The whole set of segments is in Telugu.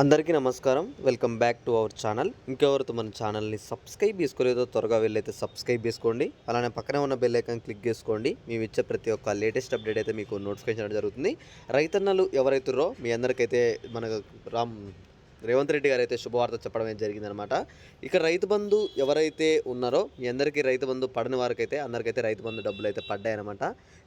అందరికీ నమస్కారం. Welcome back to our channel. ఇంకెవరితో మన ఛానల్ని సబ్స్క్రైబ్ చేసుకోలేదో త్వరగా వెళ్ళైతే సబ్స్క్రైబ్ చేసుకోండి. అలానే పక్కనే ఉన్న బెల్ ఐకాన్ క్లిక్ చేసుకోండి. మేము ఇచ్చే ప్రతి ఒక్క లేటెస్ట్ అప్డేట్ అయితే మీకు నోటిఫికేషన్ జరుగుతుంది. రైతన్నలు ఎవరైతురో మీ అందరికైతే మన రామ్ రేవంత్ రెడ్డి గారు అయితే శుభవార్త చెప్పడం అయితే జరిగిందనమాట ఇక రైతు బంధు ఎవరైతే ఉన్నారో మీ అందరికీ రైతు బంధు పడని వారికైతే అందరికైతే రైతు బంధు డబ్బులు అయితే పడ్డాయన్నమాట.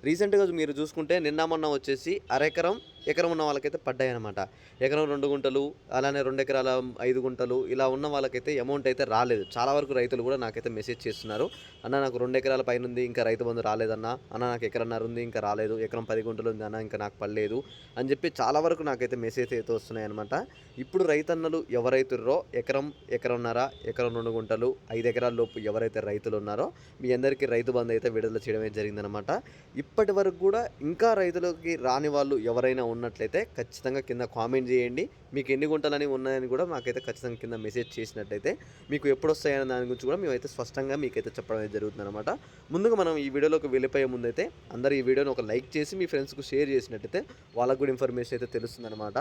రీసెంట్గా మీరు చూసుకుంటే నిన్న మొన్న వచ్చేసి అరెకరం ఎకరం ఉన్న వాళ్ళకైతే పడ్డాయి అనమాట ఎకరం రెండు గుంటలు అలానే రెండు ఎకరాల ఐదు గుంటలు ఇలా ఉన్న వాళ్ళకైతే అమౌంట్ అయితే రాలేదు. చాలా వరకు రైతులు కూడా నాకైతే మెసేజ్ చేస్తున్నారు. అన్న నాకు రెండు ఎకరాల పైన ఉంది ఇంకా రైతు బంధు రాలేదన్న. అన్న నాకు ఎకరన్నర ఉంది ఇంకా రాలేదు. ఎకరం పది గుంటలు ఉంది అన్న ఇంకా నాకు పడలేదు. అని చెప్పి చాలా వరకు నాకైతే మెసేజ్ అయితే వస్తున్నాయి అనమాట ఇప్పుడు రైతన్నలు ఎవరైతుర్రో ఎకరం ఎకరన్నర ఎకరం రెండు గుంటలు ఐదు ఎకరాల లోపు ఎవరైతే రైతులు ఉన్నారో మీ అందరికీ రైతు బంధు అయితే విడుదల చేయడమే జరిగిందనమాట ఇప్పటి వరకు కూడా ఇంకా రైతులకి రాని వాళ్ళు ఎవరైనా ఉన్నట్లయితే ఖచ్చితంగా కింద కామెంట్ చేయండి. మీకు ఎన్ని గుంటలని ఉన్నాయని కూడా మాకైతే ఖచ్చితంగా కింద మెసేజ్ చేసినట్టయితే మీకు ఎప్పుడు వస్తాయనే దాని గురించి కూడా మేమైతే స్పష్టంగా మీకైతే చెప్పడం అయితే జరుగుతుంది అనమాట ముందుగా మనం ఈ వీడియోలోకి వెళ్ళిపోయే ముందైతే అందరూ ఈ వీడియోని ఒక లైక్ చేసి మీ ఫ్రెండ్స్కు షేర్ చేసినట్టయితే వాళ్ళకు కూడా ఇన్ఫర్మేషన్ అయితే తెలుస్తుంది అనమాట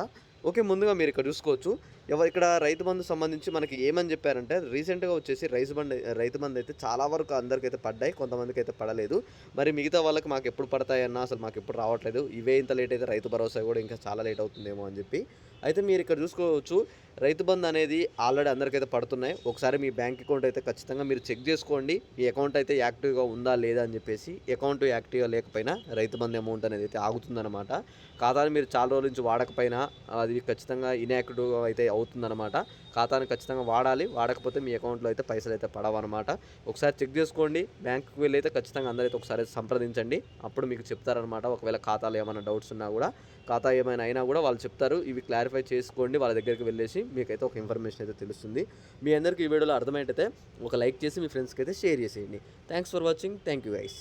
ఓకే ముందుగా మీరు ఇక్కడ చూసుకోవచ్చు. ఎవరు ఇక్కడ రైతు బంధు సంబంధించి మనకి ఏమని చెప్పారంటే రీసెంట్గా వచ్చేసి రైతు బండ్ రైతు బంధు అయితే చాలా వరకు అందరికైతే పడ్డాయి కొంతమందికి అయితే పడలేదు. మరి మిగతా వాళ్ళకి మాకు ఎప్పుడు పడతాయన్నా అసలు మాకు ఎప్పుడు రావట్లేదు. ఇవే ఇంత లేట్ అయితే రైతు భరోసా కూడా ఇంకా చాలా లేట్ అవుతుందేమో అని చెప్పి. అయితే మీరు ఇక్కడ చూసుకోవచ్చు రైతు బంధు అనేది ఆల్రెడీ అందరికైతే పడుతున్నాయి. ఒకసారి మీ బ్యాంక్ అకౌంట్ అయితే ఖచ్చితంగా మీరు చెక్ చేసుకోండి. మీ అకౌంట్ అయితే యాక్టివ్గా ఉందా లేదా అని చెప్పేసి అకౌంట్ యాక్టివ్గా లేకపోయినా రైతు బంధు అమౌంట్ అనేది అయితే ఆగుతుందన్నమాట. ఖాతాని మీరు చాలా రోజుల నుంచి వాడకపోయినా అది ఖచ్చితంగా ఇన్యాక్టివ్ అయితే అవుతుందన్నమాట. ఖాతాని ఖచ్చితంగా వాడాలి వాడకపోతే మీ అకౌంట్లో అయితే పైసలు అయితే పడవన్నమాట. ఒకసారి చెక్ చేసుకోండి. బ్యాంకుకి వెళ్ళి అయితే ఖచ్చితంగా అందరైతే ఒకసారి సంప్రదించండి. అప్పుడు మీకు చెప్తారనమాట ఒకవేళ ఖాతాలో ఏమైనా డౌట్స్ ఉన్నా కూడా. ఖాతా ఏమైనా అయినా కూడా వాళ్ళు చెప్తారు. ఇవి క్లారిఫై చేసుకోండి వాళ్ళ దగ్గరికి వెళ్ళేసి మీకైతే ఒక ఇన్ఫర్మేషన్ అయితే తెలుస్తుంది. మీ అందరికీ ఈ వీడియోలో అర్థమైతే ఒక లైక్ చేసి మీ ఫ్రెండ్స్కి అయితే షేర్ చేసేయండి. Thanks for watching thank you guys